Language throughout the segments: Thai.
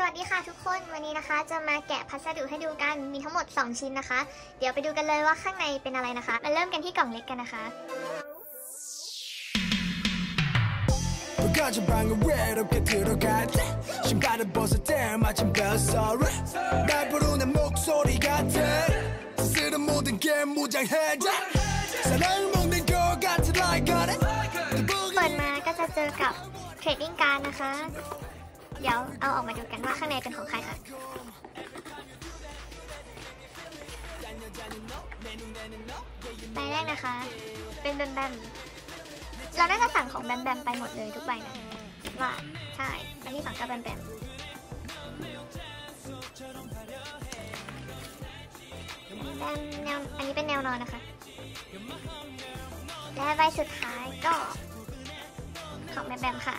สวัสดีค่ะทุกคนวันนี้นะคะ จะมาแกะพัสดุให้ดูกันมีทั้งหมด 2 ชิ้นนะคะ เดี๋ยวไปดูกันเลยว่าข้างในเป็นอะไรนะคะ มาเริ่มกันที่กล่องเล็กกันนะคะเปิดมาก็จะเจอกับเทรดดิ้งการนะคะ เดี๋ยวเอาออกมาดูกันว่าข้างในเป็นของใครค่ะใบแรกนะคะ เป็นแบมแบมเราน่าจะสั่งของแบมแบมไปหมดเลยทุกใบนะคิดว่าใช่อันนี้สั่งกับแบมแบมแบมแนวอันนี้เป็นแนวนอนนะคะ และใบสุดท้ายก็ของแบมแบมค่ะ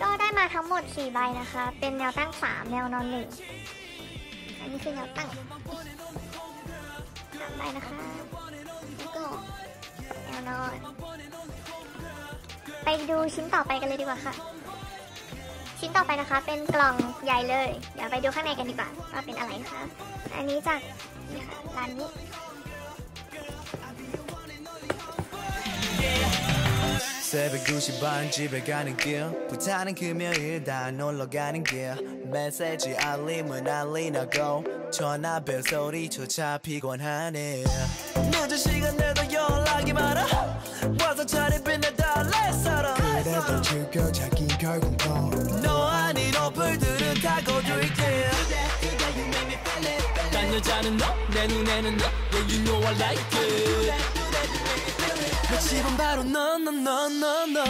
ก็ได้มาทั้งหมด 4 ใบนะคะ เป็นแนวตั้ง 3 แนวนอน 1 อันนี้คือแนวตั้งสามใบนะคะแล้วก็แนวนอน ไปดูชิ้นต่อไปกันเลยดีกว่าค่ะ ชิ้นต่อไปนะคะ เป็นกล่องใหญ่เลย เดี๋ยวไปดูข้างในกันดีกว่าว่าเป็นอะไรนะคะ อันนี้จากนี่ค่ะร้านนี้ 새벽 2시 반 집에 가는 길. 부타는 금요일 다 놀러 가는 길. 메시지 알림은 알리나고. 전화 벨 소리조차 피곤하네. 늦은 시간 내도 연락이 많아. 와서 차례 빛내 달래 사람. 그래도 즐겨 자긴 결국 너너 아닌 어플들은 다 거둘게. 딴 여자는 너내 눈에는 너. Yeah you know I like it 내 집은 바로 너너너너 너.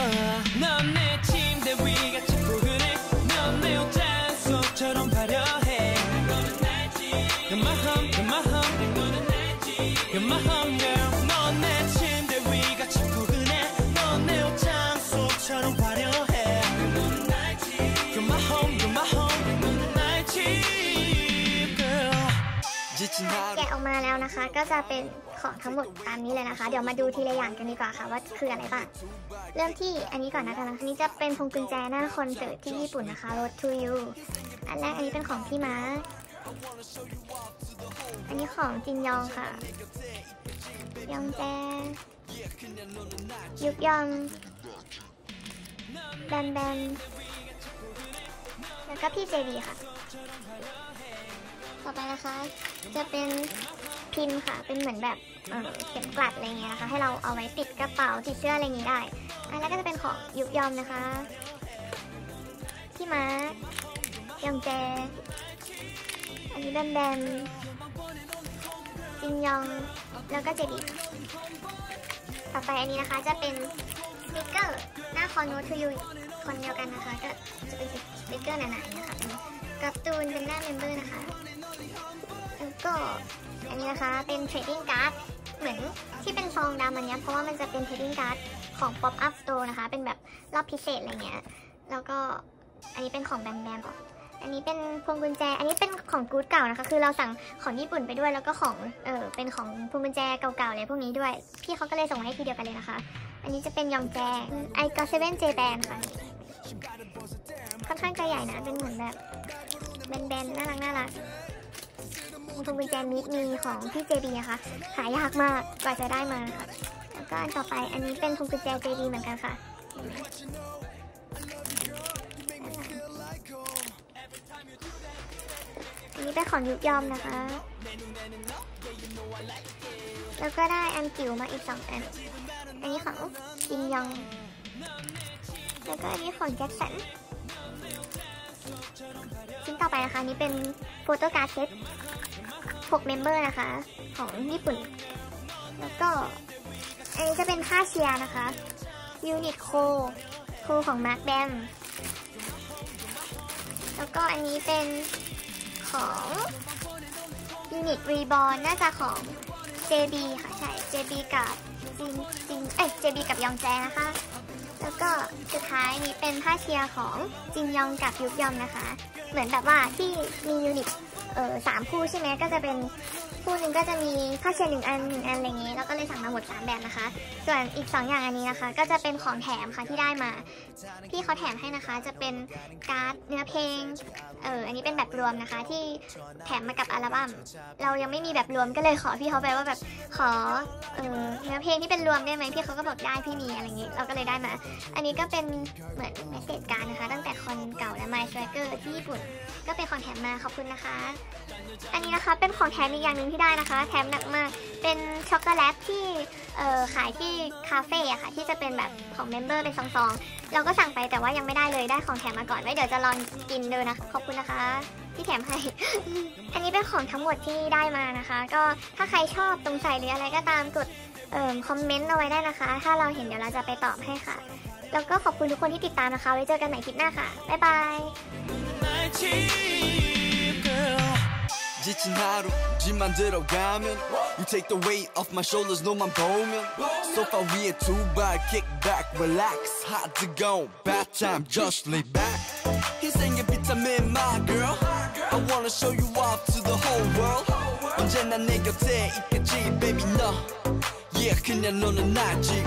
넌내 침대 위 같이 포근해 넌내 옷장 속처럼 화려해. 너는 알지. You're my home You're my home. 너는 알지. You're my home girl. 넌내 침대 위 같이 포근해 넌내 옷장 속처럼 화려해. 너는 알지. You're my home แกะออกมาแล้วนะคะ ก็จะเป็นของทั้งหมดตามนี้เลยนะคะ เดี๋ยวมาดูทีละอย่างกันดีกว่าค่ะว่าคืออะไรบ้าง เริ่มที่อันนี้ก่อนนะคะอันนี้จะเป็นพวงกุญแจหน้าคอนเสิร์ตที่ญี่ปุ่นนะคะ Road to You อันแรกอันนี้เป็นของพี่ม้า อันนี้ของจินยองค่ะ ยองแจยุกยองแบมแบมแล้วก็พี่เจวีค่ะ ต่อไปนะคะ จะเป็นพิมพ์ค่ะ เป็นเหมือนแบบเข็มกลัดอะไรเงี้ยนะคะ ให้เราเอาไว้ติดกระเป๋าติดเสื้ออะไรอย่างงี้ได้อันแล้วก็จะเป็นของยุกยอมนะคะพี่มาร์ยองแจ อันนี้แบมแบมจินยอง แล้วก็เจบีต่อไปอันนี้นะคะจะเป็นสติกเกอร์ คอนโนทูยูคนเดียวกันนะคะ ก็จะเป็นสติกเกอร์หนาๆนะคะเป็นการ์ตูนเป็นหน้าเมมเบอร์นะคะแล้วก็อันนี้นะคะเป็นเทรดดิ้งการ์ดเหมือนที่เป็นซองดำอันนี้เพราะว่ามันจะเป็นเทรดดิ้งการ์ดของ Pop Up Store นะคะ เป็นแบบรอบพิเศษอะไรเงี้ยแล้วก็อันนี้เป็นของแบมแบมอันนี้เป็นพวงกุญแจ อันนี้เป็นของกู๊ดเก่านะคะ คือเราสั่งของญี่ปุ่นไปด้วย แล้วก็ของ เออเป็นของพวงกุญแจเก่าๆเลยพวกนี้ด้วย พี่เขาก็เลยส่งมาให้ทีเดียวกันเลยนะคะ อันนี้จะเป็นยองแจไอก็เซเว่นเจแปนค่ะค่อนข้างจะใหญ่นะ เป็นเหมือนแบบแบนๆ น่ารักน่ารักพวงกุญแจมิดมีของพี่เจบีนะคะหายากมากกว่าจะได้มาค่ะ แล้วก็อันต่อไปอันนี้เป็นพวงกุญแจเจบีเหมือนกันค่ะอันนี้เป็นของยุกยอมนะคะ แล้วก็ได้อันจิ๋วมาอีกสองอัน อันนี้ของจินยอง แล้วก็อันนี้ของแจ็คสัน ชิ้นต่อไปนะคะนนี้เป็นโฟโต้การ์ดเซต6เมมเบอร์นะคะ ของญี่ปุ่น แล้วก็ อันนี้จะเป็นค่าเชียร์นะคะยูนิตโคโคของมาร์คแบมแล้วก็อันนี้เป็นของยูนิตรีบอลน่าจะของ JB ค่ะ ใช่ JB กับจินจินเอ้ย JB กับยองแจนะคะ แล้วก็สุดท้ายนี้เป็นผ้าเชียร์ของจินยองกับยุกยองนะคะ เหมือนแบบว่าที่มียูนิต เออสามคู่ใช่ไหมก็จะเป็นคู่หนึ่งก็จะมีผ้าเช็ดหนึ่งอันหนึ่งอันอะไรอย่างนี้แล้วก็เลยสั่งมาหมด3แบบนะคะ ส่วนอีก 2 อย่างอันนี้นะคะ ก็จะเป็นของแถมค่ะที่ได้มาพี่เขาแถมให้นะคะ จะเป็นการ์ดเนื้อเพลงเอออันนี้เป็นแบบรวมนะคะ ที่แถมมากับอัลบั้มเรายังไม่มีแบบรวมก็เลยขอพี่เขาไปว่าแบบขอเออเนื้อเพลงที่เป็นรวมได้ไหมพี่เขาก็บอกได้พี่มีอะไรอย่างนี้เราก็เลยได้มา อันนี้ก็เป็นเหมือนเมสเซจการ์ดนะคะ ตั้งแต่คอนเก่าและ My Striker ที่ญี่ปุ่น ก็เป็นของแถมมาขอบคุณนะคะ อันนี้นะคะเป็นของแถมอีกอย่างหนึ่งที่ได้นะคะ แถมหนักมาก เป็นช็อกโกแลตที่ขายที่คาเฟ่อะค่ะ ที่จะเป็นแบบของเมมเบอร์เป็นซองๆ เราก็สั่งไปแต่ว่ายังไม่ได้เลยได้ของแถมมาก่อนไว้เดี๋ยวจะลองกินดูนะ ขอบคุณนะคะ ที่แถมให้ อันนี้เป็นของทั้งหมดที่ได้มานะคะ ก็ถ้าใครชอบตรงใส่หรืออะไรก็ตามกดออคอมเมนต์เอาไว้ได้นะคะ ถ้าเราเห็นเดี๋ยวเราจะไปตอบให้ค่ะ แล้วก็ขอบคุณทุกคนที่ติดตามนะคะ ไว้เจอกันใหม่คลิปหน้าค่ะ บ๊ายบาย 날 집, girl. 지친 하루 집만 들어가면 You take the weight off my shoulders 너만 보면 소파 위에 두발 kick back relax hot to go bath time just lay back 인생의 비타민 my girl I wanna show you off to the whole world 언제나 내 곁에 있겠지 baby 너 Yeah 그냥 너는 나지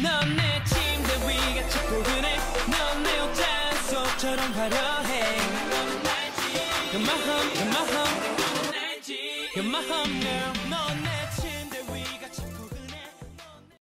넌 내 침대 위가 찌푸근해 넌내 옷 꽃처럼 화려해. 그 마음 그 마음 그 마음 girl.